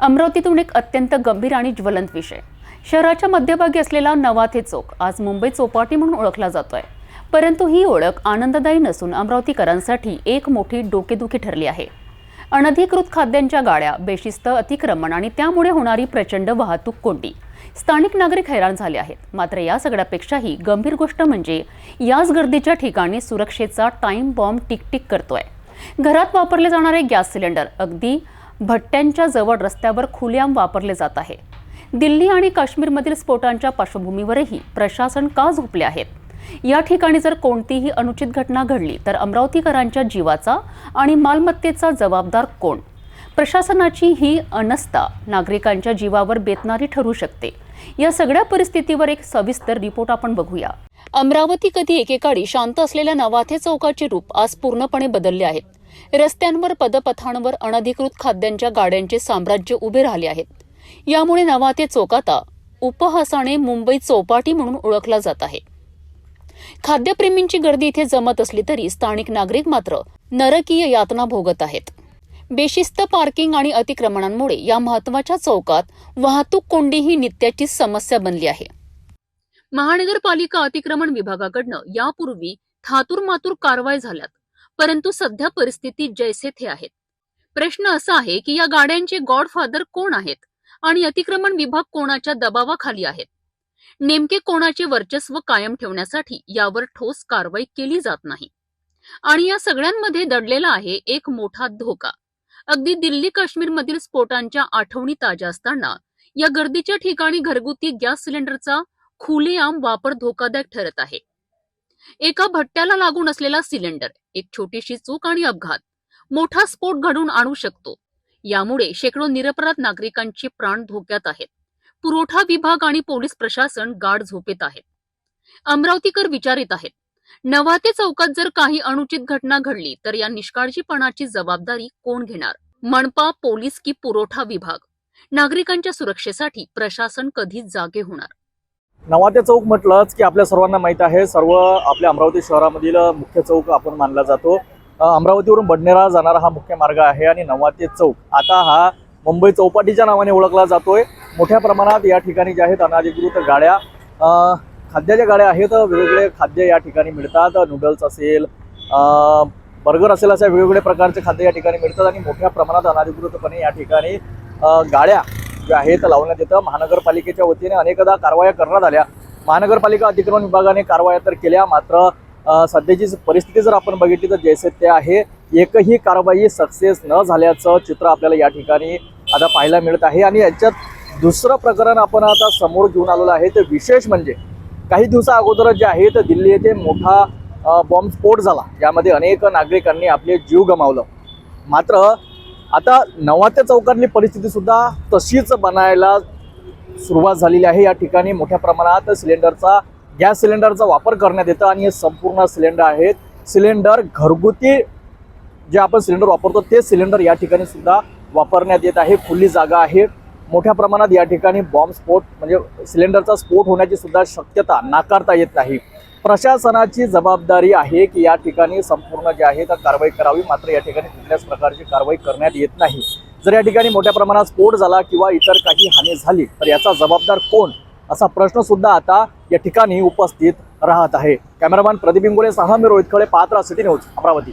अमरावतीतून एक अत्यंत गंभीर आणि ज्वलंत विषय. शहराच्या मध्यभागी असलेला नवाथे चौक आज मुंबई चौपाटी म्हणून ओळखला जातोय. परंतु ही ओळख आनंददायी नसून अमरावतीकरांसाठी एक मोठी डोकेदुखी ठरली आहे. अनधिकृत खाद्यांच्या गाड्या बेशिस्त अतिक्रमण आणि त्यामुळे होणारी प्रचंड वाहतूक कोंडी स्थानिक नागरिक हैराण झाले आहेत. मात्र या सगळ्यापेक्षाही गंभीर गोष्ट म्हणजे याच गर्दीच्या ठिकाणी सुरक्षेचा टाइम बॉम्ब टिकटिक करतोय. घरात वापरले जाणारे गॅस सिलेंडर अगदी भट्ट्यांच्या जवळ रस्त्यावर खुलेआम वापरले जात आहे. दिल्ली आणि काश्मीरमधील स्फोटांच्या पार्श्वभूमीवरही प्रशासन का झोपले आहेत? या ठिकाणी जर कोणतीही अनुचित घटना घडली तर अमरावतीकरांच्या जीवाचा आणि मालमत्तेचा जबाबदार कोण? प्रशासनाची ही अनस्था नागरिकांच्या जीवावर बेतणारी ठरू शकते. या सगळ्या परिस्थितीवर एक सविस्तर रिपोर्ट आपण बघूया. अमरावती कधी एकेकाळी शांत असलेल्या नवाथे चौकाचे रूप आज पूर्णपणे बदलले आहेत. रस्त्यांवर पदपथांवर अनधिकृत खाद्यांच्या गाड्यांचे साम्राज्य उभे राहिले आहेत. यामुळे नवा ते आता उपहासाने मुंबई चौपाटी म्हणून ओळखला जात आहे. खाद्यप्रेमींची गर्दी इथे जमत असली तरी स्थानिक नागरिक मात्र नरकीय यातना भोगत आहेत. बेशिस्त पार्किंग आणि अतिक्रमणांमुळे या महत्त्वाच्या चौकात वाहतूक कोंडी ही नित्याची समस्या बनली आहे. महानगरपालिका अतिक्रमण विभागाकडनं यापूर्वी थातूर मातूर कारवाई झाल्यात. परंतु सध्या परिस्थिती जैसे थे आहेत. प्रश्न असा आहे की या गाड्यांचे गॉडफादर कोण आहेत आणि अतिक्रमण विभाग कोणाच्या दबावाखाली आहेत? नेमके कोणाचे वर्चस्व कायम ठेवण्यासाठी यावर ठोस कारवाई केली जात नाही. आणि या सगळ्यांमध्ये दडलेला आहे एक मोठा धोका. अगदी दिल्ली काश्मीरमधील स्फोटांच्या आठवणी ताज्या असताना या गर्दीच्या ठिकाणी घरगुती गॅस सिलेंडरचा खुलेआम वापर धोकादायक ठरत आहे. एका भट्ट्याला लागून असलेला सिलेंडर एक छोटीशी चूक आणि अपघात. मोठा स्फोट घडून आणू शकतो. यामुळे शेकडो निरपराध नागरिकांचे प्राण धोक्यात आहेत. पुरवठा विभाग आणि पोलीस प्रशासन गाढ झोपेत आहेत. अमरावतीकर विचारित आहेत नवाते चौकात जर काही अनुचित घटना घडली तर या निष्काळजीपणाची जबाबदारी कोण घेणार? मनपा पोलीस की पुरवठा विभाग. नागरिकांच्या सुरक्षेसाठी प्रशासन कधीच जागे होणार? नवाते चौक म्हटलंच की आपल्या सर्वांना माहीत आहे सर्व आपल्या अमरावती शहरामधील मुख्य चौक आपण मानला जातो. अमरावतीवरून बडनेरा जाणारा हा मुख्य मार्ग आहे आणि नवाते चौक. आता हा मुंबई चौपाटीच्या नावाने ओळखला जातोय. मोठ्या प्रमाणात या ठिकाणी जे आहेत अनाधिकृत गाड्या खाद्याच्या गाड्या आहेत वेगवेगळे खाद्य या ठिकाणी मिळतात. नूडल्स असेल बर्गर असेल अशा वेगवेगळ्या प्रकारचे खाद्य या ठिकाणी मिळतात आणि मोठ्या प्रमाणात अनाधिकृतपणे या ठिकाणी गाड्या जे ज्या आहेत लावण्यात येतं. महानगरपालिकेच्या वतीने अनेकदा कारवाया करण्यात आल्या. महानगरपालिका अतिक्रमण विभागाने कारवाया तर केल्या. मात्र सध्याची परिस्थिती जर आपण बघितली तर जैसे ते आहे एकही कारवाई सक्सेस न झाल्याचं चित्र आपल्याला या ठिकाणी आता पाहायला मिळत आहे. आणि याच्यात दुसरं प्रकरण आपण आता समोर घेऊन आलेलं आहे. ते विशेष म्हणजे काही दिवसा अगोदर जे आहे तर दिल्ली येथे मोठा बॉम्बस्फोट झाला. यामध्ये अनेक नागरिकांनी आपले जीव गमावलं. मात्र आता नवात्या चौकातली परिस्थिती सुद्धा तशीच बनायला सुरुवात झालेली आहे. या ठिकाणी मोठ्या प्रमाणात सिलेंडरचा गॅस सिलेंडरचा वापर करण्यात येतं आणि हे संपूर्ण सिलेंडर आहेत. सिलेंडर घरगुती जे आपण सिलेंडर वापरतो ते सिलेंडर या ठिकाणी सुद्धा वापरण्यात येत आहे. खुली जागा आहे. मोठ्या प्रमाणात या ठिकाणी बॉम्ब स्फोट म्हणजे सिलेंडरचा स्फोट होण्याची सुद्धा शक्यता नाकारता येत नाही. प्रशासनाची जबाबदारी आहे की या ठिकाणी संपूर्ण जे आहे तर कारवाई करावी. मात्र या ठिकाणी कुठल्याच प्रकारची कारवाई करण्यात येत नाही. जर या ठिकाणी मोठ्या प्रमाणात स्फोट झाला किंवा इतर काही हानी झाली तर याचा जबाबदार कोण? असा प्रश्न सुद्धा आता या ठिकाणी उपस्थित राहत आहे. कॅमेरामॅन प्रदीप इंगोले सहा मी रोहित खळे पात्रा सिटी न्यूज अमरावती.